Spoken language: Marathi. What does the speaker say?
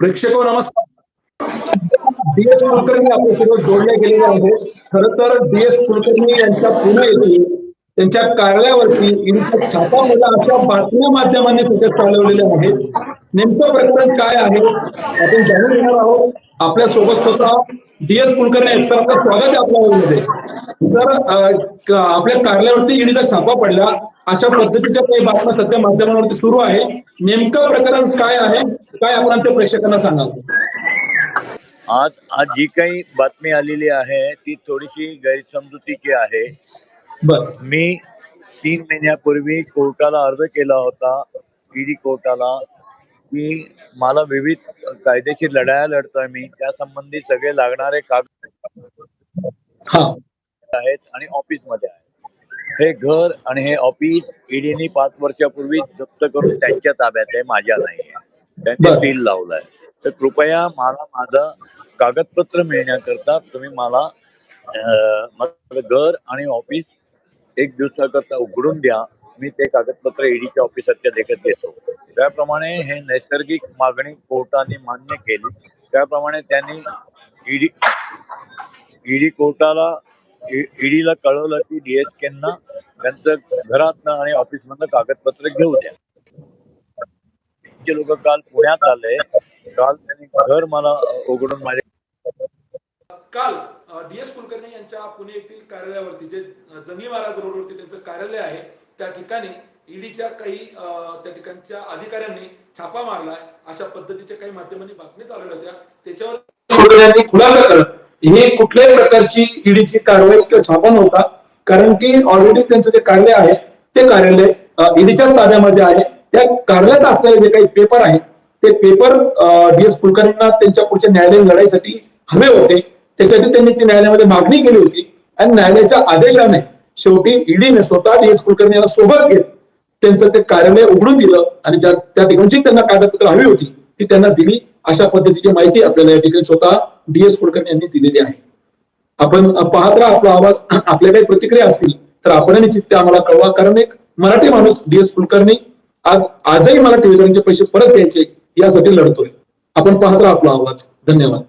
प्रेक्षक नमस्कार. डी एस कुलकर्णी आपल्यासोबत जोडले गेलेले आहेत. खर तर डी एस कुलकर्णी यांच्या पुणे येथील त्यांच्या कार्यालयावरती ईडीचा छापा मोठा अशा बातम्या माध्यमांनी सतत चालवलेल्या आहेत. नेमकं प्रकरण काय आहे? आपण जाणून घेणार आहोत. आपल्यासोबत स्वतः डी एस कुलकर्णी यांचं स्वागत आहे आपल्या मध्ये तर आपल्या कार्यालयावरती ईडीचा छापा पडला. अशा पद्धतीच्या काही बातम्या सध्या माध्यमांवरती सुरू आहे. नेमकं प्रकरण काय आहे? काय आपण आमच्या प्रेक्षकांना सांगाल? आज आज जी काही बातमी आलेली आहे ती थोडीशी गैरसमजुतीची आहे. बर. मी तीन महिन्यापूर्वी कोर्टाला अर्ज केला होता ईडी कोर्टाला की मला विविध कायदेशीर लढाया लढतोय मी. त्या संबंधी सगळे लागणारे कागद आहेत आणि ऑफिसमध्ये आहे हे घर आणि हे ऑफिस ईडीने पाच वर्षापूर्वी जप्त करून त्यांच्या ताब्यात आहे माझ्या नाही आहे त्यांनी. सील लावलाय. तर कृपया मला माझं कागदपत्र मिळण्याकरता तुम्ही मला माझं घर आणि ऑफिस एक दिवसाकरता उघडून द्या. मी ते कागदपत्र ईडीच्या ऑफिसरच्या देखत घेतो त्याप्रमाणे हे नैसर्गिक मागणी कोर्टाने मान्य केली. त्याप्रमाणे त्यांनी ईडी ईडी कोर्टाला ईडीला कळवलं की डीएसकेंना त्यांचं घरातनं आणि ऑफिसमधनं कागदपत्र घेऊ द्या. ते लोक काल पुण्यात आले. काल त्यांनी घर मला उघडून माझे काल डी एस कुलकर्णी यांच्या पुणे येथील कार्यालयावरती जे जंगली महाराज रोडवरती त्यांचं कार्यालय आहे त्या ठिकाणी ईडीच्या काही त्या ठिकाणच्या अधिकाऱ्यांनी छापा मारलाय. अशा पद्धतीच्या काही माध्यमांनी बातमी चालवल्या होत्या. त्याच्यावर खुलासा करत ही कुठल्याही प्रकारची ईडीची कारवाई किंवा छापा नव्हता. कारण की ऑलरेडी त्यांचं जे कार्यालय आहे ते कार्यालय ईडीच्याच ताब्यामध्ये आहे. त्या कार्यालयात असलेले जे काही पेपर आहेत ते पेपर डी एस कुलकर्णींना त्यांच्या पुढच्या न्यायालयीन लढाईसाठी हवे होते. त्याच्यासाठी त्यांनी ती न्यायालयामध्ये मागणी केली होती. आणि न्यायालयाच्या आदेशाने शेवटी ईडीने स्वतः डी एस कुलकर्णी यांना सोबत घेत त्यांचं ते कार्यालय उघडून दिलं आणि ज्या त्या ठिकाणची त्यांना कागदपत्र हवी होती ती त्यांना दिली. अशा पद्धतीची माहिती आपल्याला या ठिकाणी स्वतः डी एस कुलकर्णी यांनी दिलेली आहे. आपण पाहत राहा आपला आवाज. आपल्या काही प्रतिक्रिया असतील तर आपण निश्चित ते आम्हाला कळवा. कारण एक मराठी माणूस डी एस कुलकर्णी आज आजही मला टीव्हीचे पैसे परत द्यायचे यासाठी लढतोय. आपण पाहत राहा आपला आवाज. धन्यवाद.